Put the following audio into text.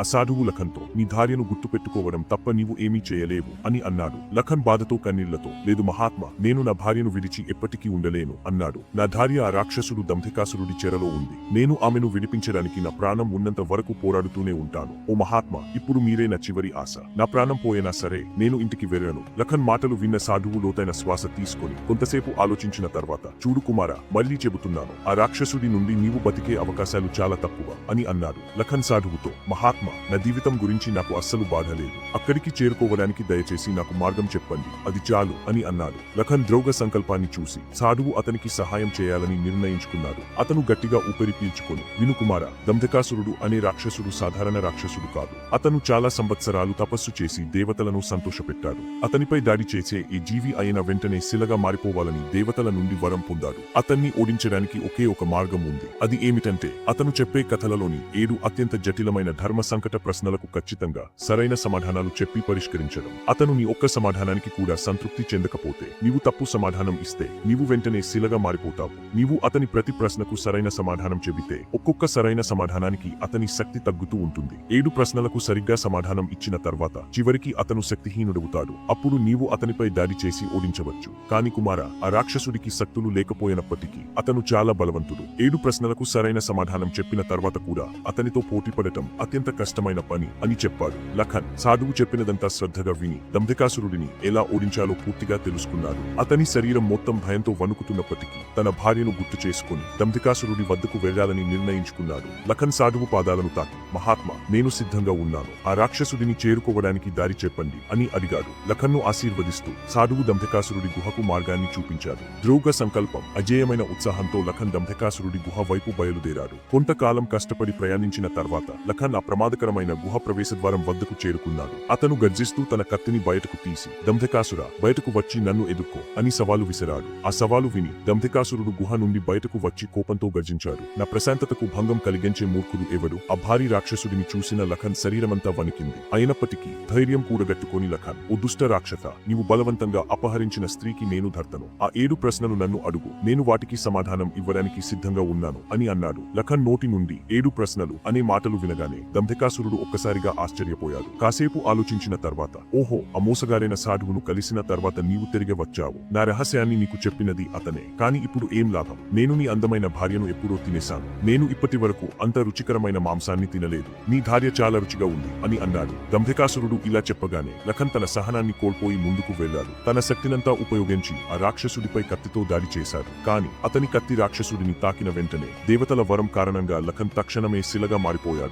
అసాధువు లఖన్తో నీ భార్యను గుర్తుపెట్టుకోవడం తప్ప నీవు ఏమీ చేయలేవు అని అన్నాడు. లఖన్ బాధతో కన్నీళ్ళతో లేదు మహాత్మా నేను నా భార్యను విడిచి ఎప్పటికీ ఉండలేను అన్నాడు. నా భార్య ఆ రాక్షసుడు దంధికాసురుడి చెరలో ఉంది. నేను ఆమెను విడిపించడానికి నా ప్రాణం ఉన్నంత వరకు పోరాడుతూనే ఉంటాను. ఓ మహాత్మా ఇప్పుడు మీరే నా చివరి ఆశ. నా ప్రాణం పోయినా సరే నేను ఇంటికి వెళ్ళను లఖన్ మాటలు విన్న సాధువు లోతైన శ్వాస తీసుకొని కొంతసేపు ఆలోచించిన తర్వాత చూడు కుమార మళ్ళీ చెబుతున్నాను. ఆ రాక్షసుడి నుండి నీవు బతికే అవకాశాలు చాలా తక్కువ అని అన్నాడు లఖన్ సాధువుతో. మహాత్మా నా జీవితం గురించి నాకు అస్సలు బాధ లేదు. అక్కడికి చేరుకోవడానికి దయచేసి నాకు మార్గం చెప్పండి. అది చాలు అని అన్నాడు. లఖన్ ద్రోగ సంకల్పాన్ని చూసి సాధువు అతనికి సహాయం చేయాలని నిర్ణయించుకున్నాడు. అతను గట్టిగా ఊపిరి పీల్చుకొని విను కుమార దంధకాసురుడు అనే రాక్షసుడు సాధారణ రాక్షసుడు కాదు. అతను చాలా సంవత్సరాలు తపస్సు చేసి దేవతలను సంతోషపెట్టాడు. అతనిపై దాడి చేసే ఈ జీవి అయిన వెంటనే శిలగా మారిపోవాలని దేవతల నుండి వరం పొందాడు. అతన్ని ఓడించడానికి ఒకే ఒక మార్గం ఉంది. అది ఏమిటంటే అతను చెప్పే కథలలోని ఏడు అత్యంత జటిలమైన ధర్మ సంకట ప్రశ్నలకు ఖచ్చితంగా సరైన సమాధానాలు చెప్పి పరిష్కరించడం. అతను నీ ఒక్క సమాధానానికి కూడా సంతృప్తి చెందకపోతే నీవు తప్పు సమాధానం ఇస్తే నీవు వెంటనే శిలగా మారిపోతావు. నీవు అతని ప్రతి ప్రశ్నకు సరైన సమాధానం చెబితే ఒక్కొక్క సరైన సమాధానానికి అతని శక్తి తగ్గుతూ ఉంటుంది. ఏడు ప్రశ్నలకు సరిగ్గా సమాధానం ఇచ్చిన తర్వాత చివరికి అతను శక్తిహీనుడవుతాడు. అప్పుడు నీవు అతనిపై దాడి చేసి ఓడించవచ్చు. కాని కుమార ఆ రాక్షసుడికి శక్తులు లేకపోయినప్పటికీ అతను చాలా బలవంతుడు. ఏడు ప్రశ్నలకు సరైన సమాధానం చెప్పిన తర్వాత కూడా అతనితో పోటీపడటం అత్యంత కష్టమైన పని అని చెప్పాడు. లఖన్ సాధువు చెప్పినదంతా శ్రద్ధగా విని దంభికాసురుడిని ఎలా ఓడించాలో పూర్తిగా తెలుసుకున్నాడు. అతని శరీరం మొత్తం భయంతో వణుకుతున్నప్పటికీ తన భార్యను గుర్తు చేసుకుని దంభికాసురుడి వద్దకు వెళ్ళాలని నిర్ణయించుకున్నాడు. లఖన్ సాధువు పాదాలను తాకి మహాత్మా నేను సిద్ధంగా ఉన్నాను. ఆ రాక్షసుడిని చేరుకోవడానికి దారి చెప్పండి అని అడిగాడు. లఖన్ను ఆశీర్వదిస్తూ సాధువు దంభకాసురుడి గుహకు మార్గాన్ని చూపించాడు. ద్రోగ సంకల్పం అజేయమైన ఉత్సాహంతో లఖన్ దంభకాసురుడి గుహ వైపు బయలుదేరాడు. కొంతకాలం కష్టపడి ప్రయాణించిన తర్వాత లఖన్ ఆ ప్రమాదకరమైన గుహ ప్రవేశద్వారం వద్దకు చేరుకున్నాడు. అతను గర్జిస్తూ తన కత్తిని బయటకు తీసి దంభికాసుర బయటకు వచ్చి నన్ను ఎదుర్కో అని సవాలు విసిరాడు. ఆ సవాలు విని దంభికాసురుడు గుహ నుండి బయటకు వచ్చి కోపంతో గర్జించాడు. నా ప్రశాంతతకు భంగం కలిగించే మూర్ఖుడు ఎవడు? ఆ భారీ రాక్షసుడిని చూ చూసిన లఖన్ శరీరమంతా వణికింది. అయినప్పటికీ ధైర్యం కూడగట్టుకొని లఖన్ ఓ దుష్ట రాక్షస నీవు బలవంతంగా అపహరించిన స్త్రీకి నేను ధర్తను. ఆ ఏడు ప్రశ్నలు నన్ను అడుగు. నేను వాటికి సమాధానం ఇవ్వడానికి సిద్ధంగా ఉన్నాను అని అన్నాడు. లఖన్ నోటి నుండి ఏడు ప్రశ్నలు అనే మాటలు వినగానే దంభికాసురుడు ఒక్కసారిగా ఆశ్చర్యపోయాడు. కాసేపు ఆలోచించిన తర్వాత ఓహో ఆ మోసగారైన సాధువును కలిసిన తర్వాత నీవు తిరిగి వచ్చావు. నా రహస్యాన్ని నీకు చెప్పినది అతనే. కాని ఇప్పుడు ఏం లాభం? నేను నీ అందమైన భార్యను ఎప్పుడో తినేశాను. నేను ఇప్పటి వరకు అంత రుచికరమైన మాంసాన్ని తినలేదు. నీ భార్య చాలా రుచిగా ఉంది అని అన్నాడు. దంభికాసురుడు ఇలా చెప్పగానే లఖన్ తన సహనాన్ని కోల్పోయి ముందుకు వెళ్ళాడు తన శక్తినంతా ఉపయోగించి ఆ రాక్షసుడిపై కత్తితో దాడి చేశాడు. కాని అతని కత్తి రాక్షసుడిని తాకిన వెంటనే దేవతల వరం కారణంగా లఖన్ తక్షణమే శిలగా మారిపోయాడు.